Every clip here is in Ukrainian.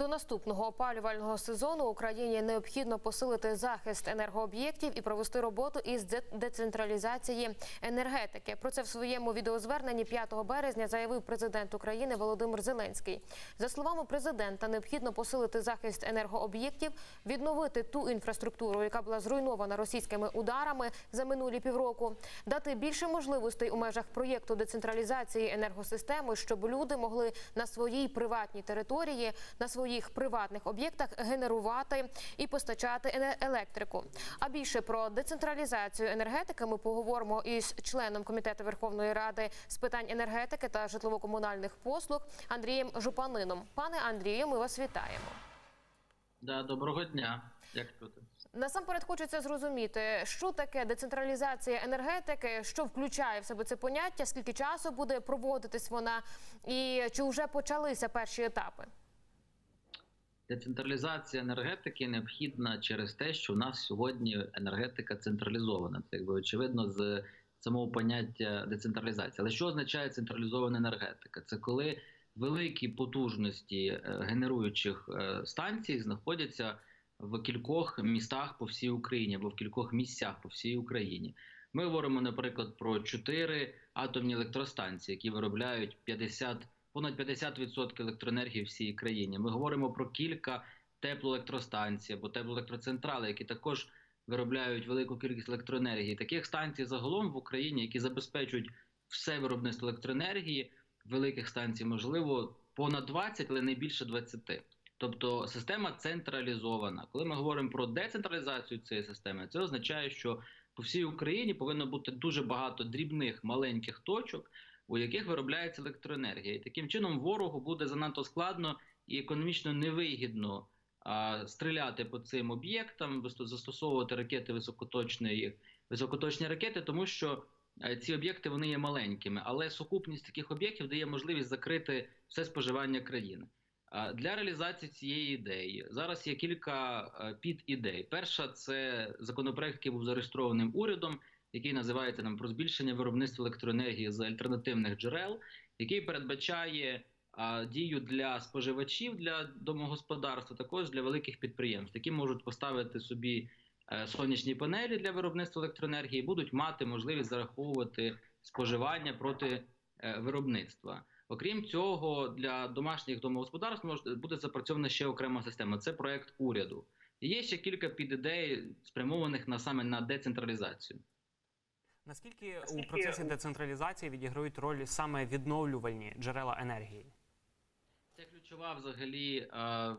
До наступного опалювального сезону Україні необхідно посилити захист енергооб'єктів і провести роботу із децентралізації енергетики. Про це в своєму відеозверненні 5 березня заявив президент України Володимир Зеленський. За словами президента, необхідно посилити захист енергооб'єктів, відновити ту інфраструктуру, яка була зруйнована російськими ударами за минулі півроку, дати більше можливостей у межах проєкту децентралізації енергосистеми, щоб люди могли на своїй приватній території, на своїх приватних об'єктах генерувати і постачати електрику. А більше про децентралізацію енергетики ми поговоримо із членом комітету Верховної Ради з питань енергетики та житлово-комунальних послуг Андрієм Жупанином. Пане Андрію, ми вас вітаємо. Да, доброго дня. Як чути? Насамперед хочеться зрозуміти, що таке децентралізація енергетики, що включає в себе це поняття, скільки часу буде проводитись вона, і чи вже почалися перші етапи? Децентралізація енергетики необхідна через те, що у нас сьогодні енергетика централізована. Це якби очевидно з самого поняття децентралізації. Але що означає централізована енергетика? Це коли великі потужності е, генеруючих е, станцій знаходяться в кількох містах по всій Україні або в кількох місцях по всій Україні. Ми говоримо, наприклад, про чотири атомні електростанції, які виробляють 50, понад 50% електроенергії в всій країні. Ми говоримо про кілька теплоелектростанцій або теплоелектроцентрали, які також виробляють велику кількість електроенергії. Таких станцій загалом в Україні, які забезпечують все виробництво електроенергії, великих станцій, можливо, понад 20, але не більше 20. Тобто система централізована. Коли ми говоримо про децентралізацію цієї системи, це означає, що по всій Україні повинно бути дуже багато дрібних маленьких точок, у яких виробляється електроенергія. І таким чином ворогу буде занадто складно і економічно невигідно а, стріляти по цим об'єктам, застосовувати ракети високоточної високоточні ракети, тому що е, ці об'єкти вони є маленькими, але сукупність таких об'єктів дає можливість закрити все споживання країни. Для реалізації цієї ідеї зараз є кілька е, підідей. Перша це законопроект, який був зареєстрованим урядом, який називається нам про збільшення виробництва електроенергії з альтернативних джерел, який передбачає а, дію для споживачів для домогосподарства, також для великих підприємств, які можуть поставити собі е, сонячні панелі для виробництва електроенергії, будуть мати можливість зараховувати споживання проти е, виробництва. Окрім цього, для домашніх домогосподарств може буде запрацьована ще окрема система. Це проект уряду. Є ще кілька підідей, спрямованих на саме на децентралізацію. Наскільки у процесі децентралізації відіграють роль саме відновлювальні джерела енергії? Це ключова взагалі е,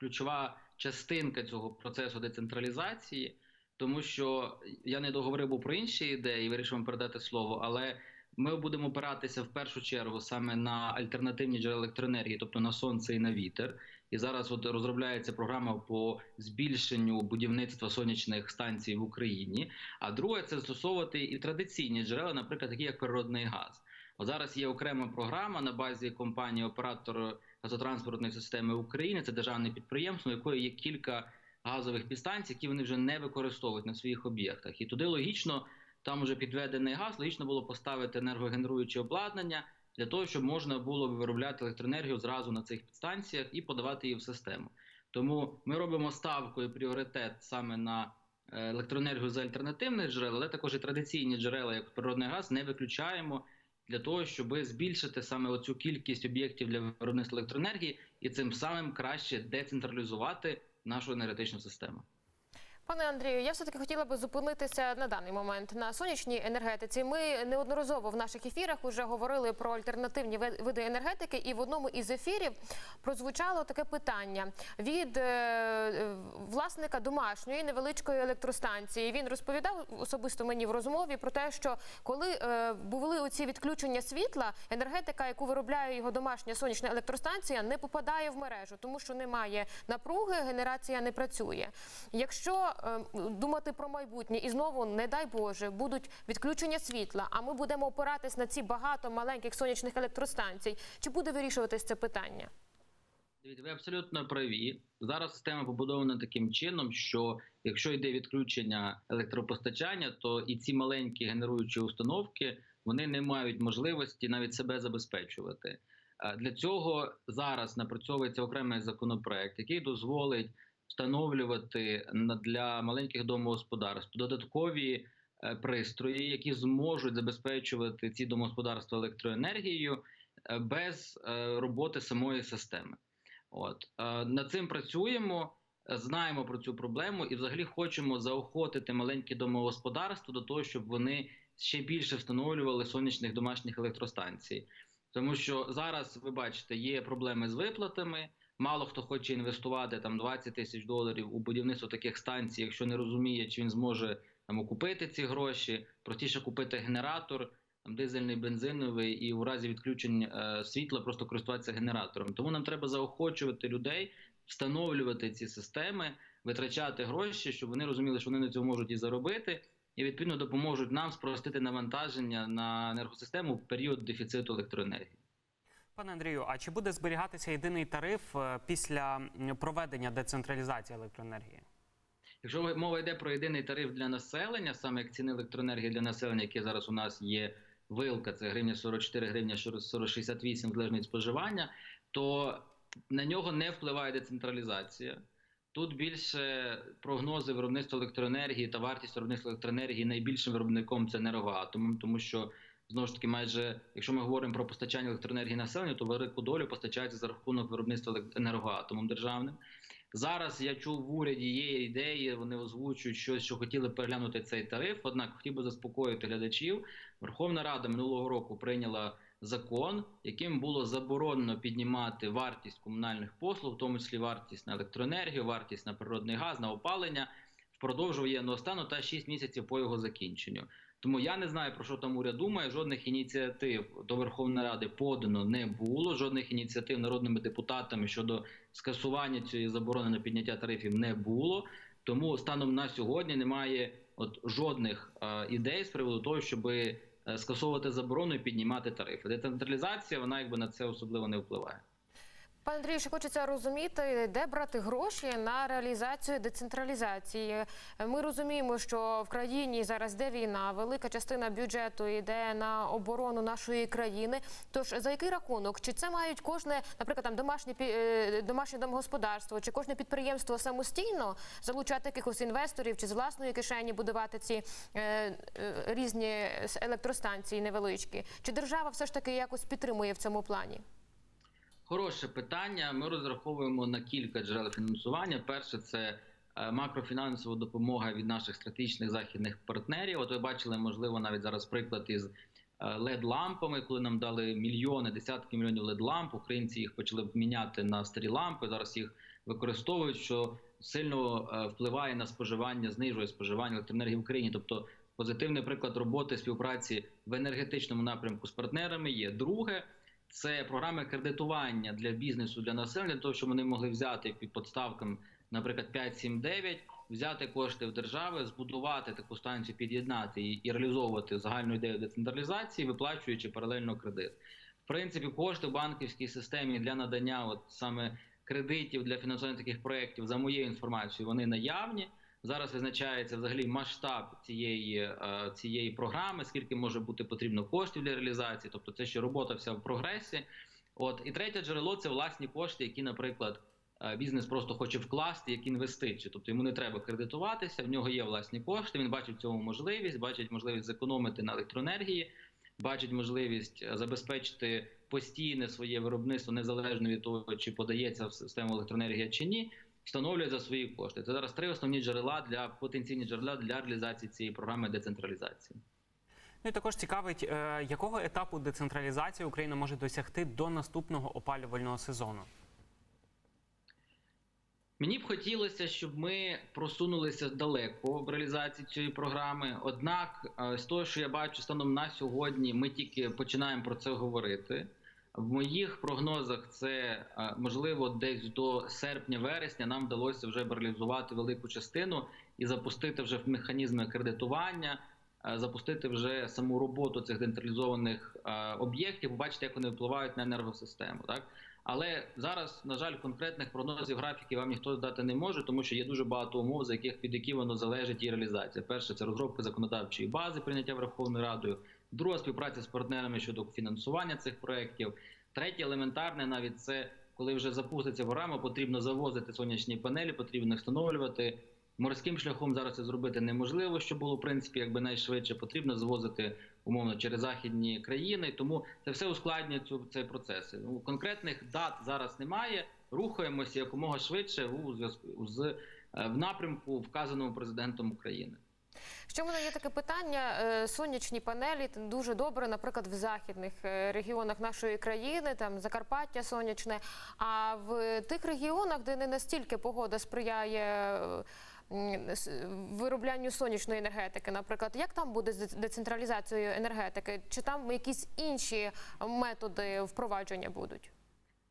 ключова частинка цього процесу децентралізації, тому що я не договорив був про інші ідеї, вирішив вам передати слово, але ми будемо опиратися в першу чергу саме на альтернативні джерела електроенергії, тобто на сонце і на вітер. І зараз от розробляється програма по збільшенню будівництва сонячних станцій в Україні. А друге це застосовувати і традиційні джерела, наприклад, такі як природний газ. От зараз є окрема програма на базі компанії оператор газотранспортної системи України. Це державне підприємство, якої є кілька газових підстанцій, які вони вже не використовують на своїх об'єктах. І туди логічно, там вже підведений газ, логічно було поставити енергогенеруюче обладнання для того, щоб можна було виробляти електроенергію зразу на цих підстанціях і подавати її в систему. Тому ми робимо ставку і пріоритет саме на е, електроенергію з альтернативних джерел, але також і традиційні джерела, як природний газ, не виключаємо для того, щоб збільшити саме оцю кількість об'єктів для виробництва електроенергії і цим самим краще децентралізувати нашу енергетичну систему. Пане Андрію, я все таки хотіла би зупинитися на даний момент на сонячній енергетиці. Ми неодноразово в наших ефірах вже говорили про альтернативні ви- види енергетики, і в одному із ефірів прозвучало таке питання від е, власника домашньої невеличкої електростанції. Він розповідав особисто мені в розмові про те, що коли е, були оці відключення світла, енергетика, яку виробляє його домашня сонячна електростанція, не попадає в мережу, тому що немає напруги, генерація не працює. Якщо думати про майбутнє і знову, не дай Боже, будуть відключення світла, а ми будемо опиратись на ці багато маленьких сонячних електростанцій, чи буде вирішуватись це питання? Ви абсолютно праві. Зараз система побудована таким чином, що якщо йде відключення електропостачання, то і ці маленькі генеруючі установки вони не мають можливості навіть себе забезпечувати. Е, Для цього зараз напрацьовується окремий законопроект, який дозволить встановлювати для маленьких домогосподарств додаткові е, пристрої, які зможуть забезпечувати ці домогосподарства електроенергією е, без е, роботи самої системи. От над цим працюємо, знаємо про цю проблему і взагалі хочемо заохотити маленькі домогосподарства до того, щоб вони ще більше встановлювали сонячних домашніх електростанцій. Тому що зараз ви бачите, є проблеми з виплатами. Мало хто хоче інвестувати там 20 тисяч доларів у будівництво таких станцій, якщо не розуміє, чи він зможе там окупити ці гроші. Простіше купити генератор, там дизельний, бензиновий, і у разі відключень е, світла просто користуватися генератором. Тому нам треба заохочувати людей, встановлювати ці системи, витрачати гроші, щоб вони розуміли, що вони на цьому можуть і заробити, і відповідно допоможуть нам спростити навантаження на енергосистему в період дефіциту електроенергії. Пане Андрію, а чи буде зберігатися єдиний тариф е, після проведення децентралізації електроенергії? Якщо мова йде про єдиний тариф для населення, саме як ціни електроенергії для населення, які зараз у нас є вилка, це гривня 44, гривня 4068, залежно від споживання, то на нього не впливає децентралізація. Тут більше прогнози виробництва електроенергії та вартість виробництва електроенергії найбільшим виробником це енергоатомом, тому що знову ж таки, майже якщо ми говоримо про постачання електроенергії населенню, то велику долю постачається за рахунок виробництва енергоатомом державним. Зараз я чув в уряді є ідеї, вони озвучують щось, що хотіли переглянути цей тариф. Однак хотів би заспокоїти глядачів. Верховна Рада минулого року прийняла закон, яким було заборонено піднімати вартість комунальних послуг, в тому числі вартість на електроенергію, вартість на природний газ, на опалення впродовж воєнного стану та 6 місяців по його закінченню. Тому я не знаю про що там уряд думає. Жодних ініціатив до Верховної Ради подано не було. Жодних ініціатив народними депутатами щодо скасування цієї заборони на підняття тарифів не було. Тому станом на сьогодні немає от жодних е, ідей з приводу того, щоб скасовувати заборону і піднімати тарифи. Децентралізація вона якби на це особливо не впливає. Пане Андрію, ще хочеться розуміти, де брати гроші на реалізацію децентралізації. Ми розуміємо, що в країні зараз де війна, велика частина бюджету йде на оборону нашої країни. Тож за який рахунок? Чи це мають кожне, наприклад, там домашнє е, домашнє домогосподарство, чи кожне підприємство самостійно залучати якихось інвесторів, чи з власної кишені будувати ці е, е, різні електростанції невеличкі? Чи держава все ж таки якось підтримує в цьому плані? Хороше питання. Ми розраховуємо на кілька джерел фінансування. Перше це е, макрофінансова допомога від наших стратегічних західних партнерів. От ви бачили, можливо, навіть зараз приклад із led лампами коли нам дали мільйони, десятки мільйонів led ламп Українці їх почали міняти на старі лампи. Зараз їх використовують, що сильно е, впливає на споживання, знижує споживання електроенергії в Україні. Тобто позитивний приклад роботи співпраці в енергетичному напрямку з партнерами є. Друге це програми кредитування для бізнесу для населення, для того, щоб вони могли взяти під подставком, наприклад, 5, 7, 9, взяти кошти в держави, збудувати таку станцію, під'єднати і, і реалізовувати загальну ідею децентралізації, виплачуючи паралельно кредит. В принципі, кошти в банківській системі для надання, от саме кредитів для фінансування таких проєктів, за моєю інформацією, вони наявні. Зараз визначається взагалі масштаб цієї, е, цієї програми, скільки може бути потрібно коштів для реалізації. Тобто, це ще робота вся в прогресі. От і третє джерело це власні кошти, які, наприклад, е, бізнес просто хоче вкласти як інвестицію. Тобто йому не треба кредитуватися, в нього є власні кошти. Він бачить цьому можливість, бачить можливість зекономити на електроенергії, бачить можливість е, забезпечити постійне своє виробництво незалежно від того, чи подається в систему електроенергія чи ні встановлює за свої кошти. Це зараз три основні джерела для потенційні джерела для реалізації цієї програми децентралізації. Ну і також цікавить, е, якого етапу децентралізації Україна може досягти до наступного опалювального сезону. Мені б хотілося, щоб ми просунулися далеко в реалізації цієї програми. Однак, е, з того, що я бачу станом на сьогодні, ми тільки починаємо про це говорити. В моїх прогнозах це е, можливо десь до серпня-вересня нам вдалося вже реалізувати велику частину і запустити вже механізми кредитування, е, запустити вже саму роботу цих децентралізованих е, об'єктів, побачити, як вони впливають на енергосистему. Так але зараз, на жаль, конкретних прогнозів графіків вам ніхто дати не може, тому що є дуже багато умов, за яких від яких воно залежить і реалізація. Перше це розробка законодавчої бази, прийняття Верховною Радою. Друга співпраця з партнерами щодо фінансування цих проєктів. Третє елементарне навіть це коли вже запуститься програма, потрібно завозити сонячні панелі, потрібно їх встановлювати. Морським шляхом зараз це зробити неможливо, що було в принципі якби найшвидше. Потрібно звозити умовно через західні країни. Тому це все ускладнює цю цей процес. Ну конкретних дат зараз немає. Рухаємося якомога швидше у зв'язку з е, в напрямку, вказаному президентом України. Ще в мене є таке питання: Е, сонячні панелі дуже добре, наприклад, в західних е, регіонах нашої країни, там Закарпаття сонячне. А в тих регіонах, де не настільки погода сприяє. е, Вироблянню сонячної енергетики, наприклад, як там буде з децентралізацією енергетики? Чи там якісь інші методи впровадження будуть?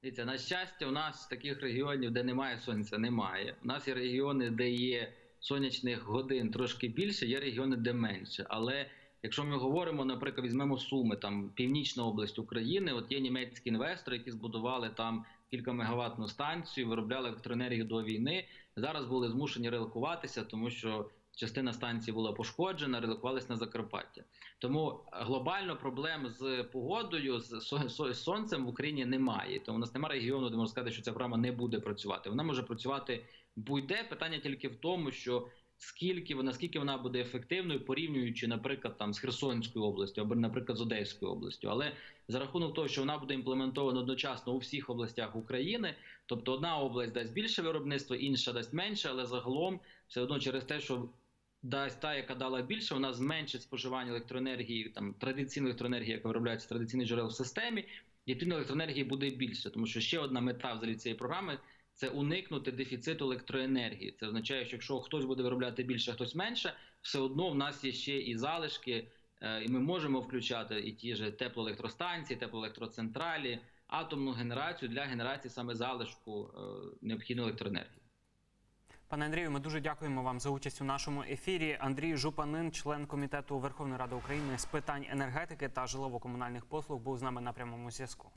Дивіться, на щастя, у нас таких регіонів, де немає сонця, немає. У нас є регіони, де є сонячних годин трошки більше, є регіони, де менше. Але якщо ми говоримо, наприклад, візьмемо Суми, там північна область України, от є німецькі інвестори, які збудували там кілька мегаваттну станцію, виробляли електроенергію до війни. Зараз були змушені релокуватися, тому що частина станції була пошкоджена, релокувалися на Закарпаття. Тому глобально проблем з погодою, з сонцем в Україні немає. Тому у нас немає регіону, де можна сказати, що ця програма не буде працювати. Вона може працювати будь-де. Питання тільки в тому, що скільки вона, наскільки вона буде ефективною, порівнюючи, наприклад, там з Херсонською областю або, наприклад, з Одеською областю. Але за рахунок того, що вона буде імплементована одночасно у всіх областях України, тобто одна область дасть більше виробництва, інша дасть менше, але загалом все одно через те, що дасть та, яка дала більше, вона зменшить споживання електроенергії, там традиційної електроенергії, яка виробляється з традиційних джерел в системі, і відповідно електроенергії буде більше, тому що ще одна мета взагалі цієї програми це уникнути дефіциту електроенергії. Це означає, що якщо хтось буде виробляти більше, хтось менше, все одно в нас є ще і залишки, е, і ми можемо включати і ті ж теплоелектростанції, теплоелектроцентралі, атомну генерацію для генерації саме залишку е, необхідної електроенергії. Пане Андрію, ми дуже дякуємо вам за участь у нашому ефірі. Андрій Жупанин, член комітету Верховної Ради України з питань енергетики та житлово-комунальних послуг, був з нами на прямому зв'язку.